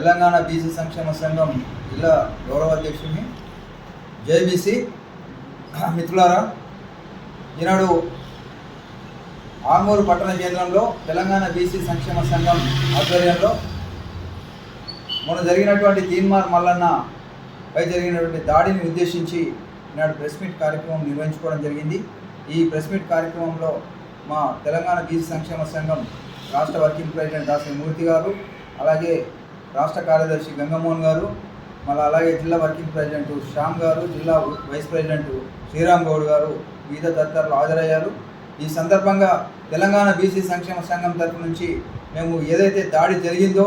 Telangana BC సంక్షేమ సంఘం జిల్లా గౌరవ అధ్యక్షుడిని జేబీసీ మిత్రులారా ఈనాడు ఆర్మూరు పట్టణ కేంద్రంలో తెలంగాణ బీసీ సంక్షేమ సంఘం ఆధ్వర్యంలో మొన్న జరిగినటువంటి తీన్మార్ మల్లన్న పై జరిగినటువంటి దాడిని ఉద్దేశించి ఈనాడు ప్రెస్ మీట్ కార్యక్రమం నిర్వహించుకోవడం జరిగింది. ఈ ప్రెస్ మీట్ కార్యక్రమంలో మా తెలంగాణ బీసీ సంక్షేమ సంఘం రాష్ట్ర వర్కింగ్ ప్రెసిడెంట్ దాసరి మూర్తి గారు అలాగే రాష్ట్ర కార్యదర్శి గంగమోహన్ గారు మళ్ళీ అలాగే జిల్లా వర్కింగ్ ప్రెసిడెంట్ శ్యామ్ గారు జిల్లా వైస్ ప్రెసిడెంట్ శ్రీరామ్ గౌడ్ గారు వివిధ తదితరులు హాజరయ్యారు. ఈ సందర్భంగా తెలంగాణ బీసీ సంక్షేమ సంఘం తరఫు నుంచి మేము ఏదైతే దాడి జరిగిందో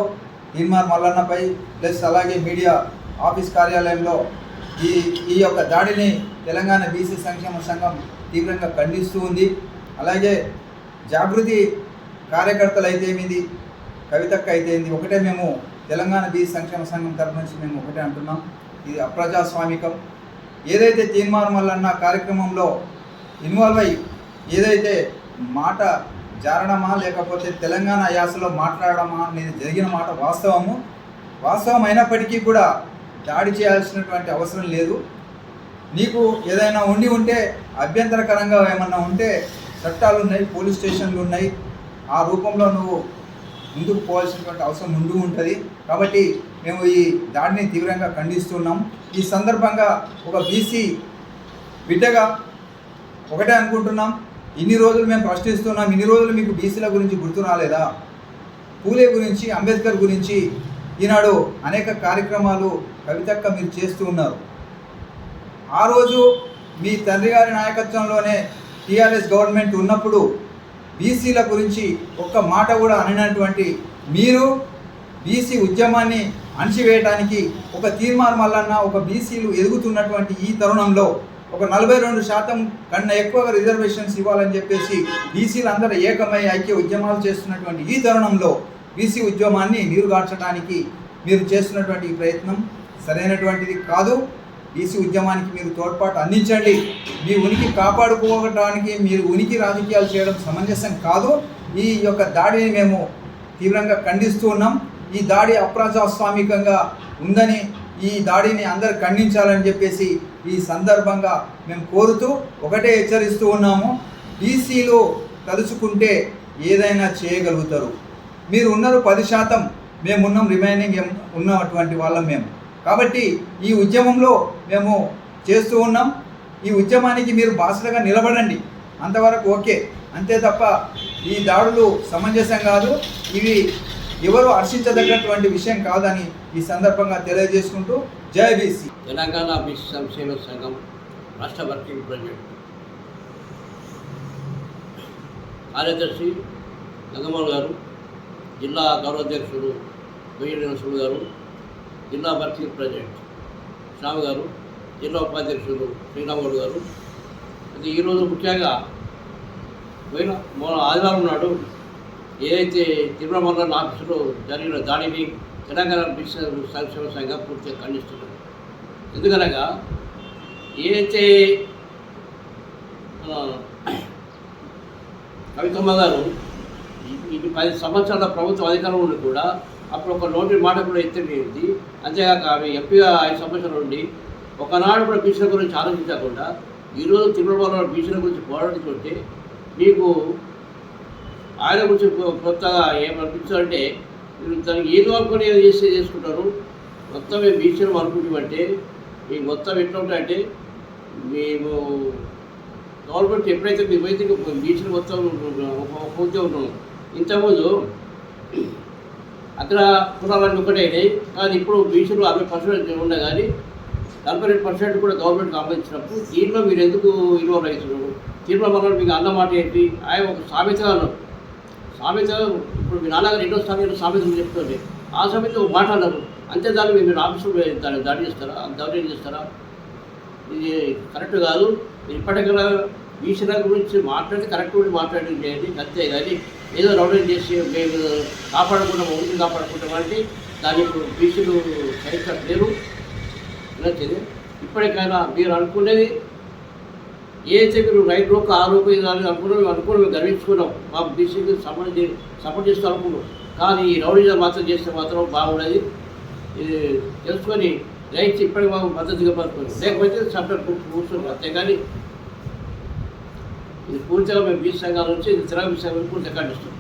తీర్మార్ మల్లన్నపై ప్లస్ అలాగే మీడియా ఆఫీస్ కార్యాలయంలో ఈ ఈ యొక్క దాడిని తెలంగాణ బీసీ సంక్షేమ సంఘం తీవ్రంగా ఖండిస్తూ ఉంది. అలాగే జాగృతి కార్యకర్తలు అయితే ఏమిది కవితక్క అయితే ఒకటే మేము తెలంగాణ బీసీ సంక్షేమ సంఘం తరఫు నుంచి మేము ఒకటే అంటున్నాం. ఇది అప్రజాస్వామికం. ఏదైతే తీర్మానం మల్లన్న కార్యక్రమంలో ఇన్వాల్వ్ అయ్యి ఏదైతే మాట జారడమా లేకపోతే తెలంగాణ యాసలో మాట్లాడడమా అనేది జరిగిన మాట వాస్తవము. వాస్తవం అయినప్పటికీ కూడా దాడి చేయాల్సినటువంటి అవసరం లేదు. నీకు ఏదైనా ఉండి ఉంటే అభ్యంతరకరంగా ఏమన్నా ఉంటే చట్టాలు ఉన్నాయి పోలీస్ స్టేషన్లు ఉన్నాయి. ఆ రూపంలో నువ్వు ముందుకు పోవాల్సినటువంటి అవసరం ముందు ఉంటుంది. కాబట్టి మేము ఈ దాడిని తీవ్రంగా ఖండిస్తున్నాం. ఈ సందర్భంగా ఒక బీసీ బిడ్డగా ఒకటే అనుకుంటున్నాం. ఇన్ని రోజులు మేము ప్రశ్నిస్తున్నాం. ఇన్ని రోజులు మీకు బీసీల గురించి గుర్తు రాలేదా పూలే గురించి అంబేద్కర్ గురించి ఈనాడు అనేక కార్యక్రమాలు కవితక్క మీరు చేస్తూ ఉన్నారు. ఆ రోజు మీ తండ్రి గారి నాయకత్వంలోనే టీఆర్ఎస్ గవర్నమెంట్ ఉన్నప్పుడు బీసీల గురించి ఒక్క మాట కూడా అనినటువంటి మీరు బీసీ ఉద్యమాన్ని అణిచివేయడానికి ఒక తీర్మానం వలన ఒక బీసీలు ఎదుగుతున్నటువంటి ఈ తరుణంలో ఒక నలభై రెండు శాతం కన్నా ఎక్కువగా రిజర్వేషన్స్ ఇవ్వాలని చెప్పేసి బీసీలు అందరూ ఏకమై ఐక్య ఉద్యమాలు చేస్తున్నటువంటి ఈ తరుణంలో బీసీ ఉద్యమాన్ని నీరుగార్చడానికి మీరు చేస్తున్నటువంటి ఈ ప్రయత్నం సరైనటువంటిది కాదు. బీసీ ఉద్యమానికి మీరు తోడ్పాటు అందించండి. మీ ఉనికి కాపాడుకోవడానికి మీరు ఉనికి రాజకీయాలు చేయడం సమంజసం కాదు. ఈ యొక్క దాడిని మేము తీవ్రంగా ఖండిస్తూ ఉన్నాం. ఈ దాడి అప్రజాస్వామికంగా ఉందని ఈ దాడిని అందరు ఖండించాలని చెప్పేసి ఈ సందర్భంగా మేము కోరుతూ ఒకటే హెచ్చరిస్తూ ఉన్నాము. బీసీలు తలుచుకుంటే ఏదైనా చేయగలుగుతారు. మీరు ఉన్నారు పది శాతం. మేమున్నాం రిమైనింగ్ ఉన్నటువంటి వాళ్ళం మేము. కాబట్టి ఈ ఉద్యమంలో మేము చేస్తూ ఉన్నాం. ఈ ఉద్యమానికి మీరు బాసలుగా నిలబడండి. అంతవరకు ఓకే. అంతే తప్ప ఈ దాడులు సమంజసం కాదు. ఇవి ఎవరు హర్షించదగినటువంటి విషయం కాదని ఈ సందర్భంగా తెలియజేసుకుంటూ జై బీసీ. తెలంగాణ బీసీ సంక్షేమ సంఘం రాష్ట్ర వర్కింగ్ ప్రెసిడెంట్. కార్యదర్శి గంగమ్మల్ గారు జిల్లా గౌరవాధ్యక్షుడు వెయ్యి నరసింహ గారు జిల్లా పరిషత్ ప్రెసిడెంట్ షావు గారు జిల్లా ఉపాధ్యక్షుడు శ్రీరాముడు గారు. అది ఈరోజు ముఖ్యంగా పోయిన మొన్న ఆదివారం నాడు ఏదైతే తిరుమల ఆఫీసులో జరిగిన దాడిని తెలంగాణ బిజినెస్ సంక్షేమ సంఘం పూర్తిగా ఖండిస్తున్నారు ఎందుకనగా ఏదైతే కవితమ్మ గారు ఈ- ఇది పది సంవత్సరాల ప్రభుత్వ అధికారం ఉండి కూడా అప్పుడు ఒక నోటి మాట కూడా ఎత్తిపోయింది అంతేకాక ఆమె ఎంపీగా ఐదు సంవత్సరాలు ఉండి ఒకనాడు కూడా బీసీల గురించి ఆలోచించకుండా ఈరోజు తిరుమల బీసీల గురించి పోరాడుతుంటే మీకు ఆయన గురించి కొ- కొత్తగా ఏమనిపించాలంటే మీరు దానికి ఏదో అనుకుని ఏదో చేస్తే చేసుకుంటారు. మొత్తం మేము బీసీలు అనుకుంటామంటే మీ మొత్తం ఎట్లా ఉంటాయంటే మేము గవర్నమెంట్ ఎప్పుడైతే మీ వైద్య బీచ్లు మొత్తం ఒక ఉద్యోగం ఇంతకుముందు అక్కడ కులాలన్నీ ఒకటే అయినాయి కానీ ఇప్పుడు బీచ్లు అరవై పర్సెంట్ ఉన్నా కానీ నలభై రెండు పర్సెంట్ కూడా గవర్నమెంట్కి ఆమోదించినప్పుడు దీంట్లో మీరు ఎందుకు ఇన్వాల్వ్ అవుతున్నారు దీంట్లో మనం మీకు అన్నమాట ఏంటి? ఆయన ఒక సామెతగా సామెత ఇప్పుడు మీ నాన్నగారు ఎన్నో సామెతలు సామెతలు చెప్తుండే ఆ సమయంలో ఒక మాట అన్నారు. అంతే దాన్ని మీరు ఆఫీసులో దాన్ని దాడి చేస్తారా? దౌర్యం చేస్తారా? ఇది కరెక్ట్ కాదు. ఇప్పటికైనా బీసీల గురించి మాట్లాడి కరెక్ట్ గురించి మాట్లాడి చేయండి అంతే కానీ ఏదో రౌడీలు చేసి మేము కాపాడకుండా ఉండి కాపాడుకుంటాం అంటే దాని ఇప్పుడు బీసీలు సహించట్లేరు లేరు. తెలియదు ఇప్పటికైనా మీరు అనుకునేది ఏదైతే మీరు రైట్ రోక్ ఆ రోక్ ఇది అని అనుకున్నాం మేము అనుకున్నాం మేము గర్వించుకున్నాం. మా బీసీకి సపోర్ట్ చే సపోర్ట్ చేస్తూ అనుకున్నాం. కానీ ఈ రౌడీజం మాత్రం చేస్తే మాత్రం బాగుండదు. ఇది తెలుసుకొని రైట్స్ ఇప్పటికి మాకు మద్దతుగా పడుతుంది లేకపోతే సపరేట్ అంతే అంతేగాని ఇది పూర్తిగా మేము బీచ్ సంఘాల నుంచి ఇది తిరగ బీచ్ సంఘం పూర్తి ఖండిస్తాం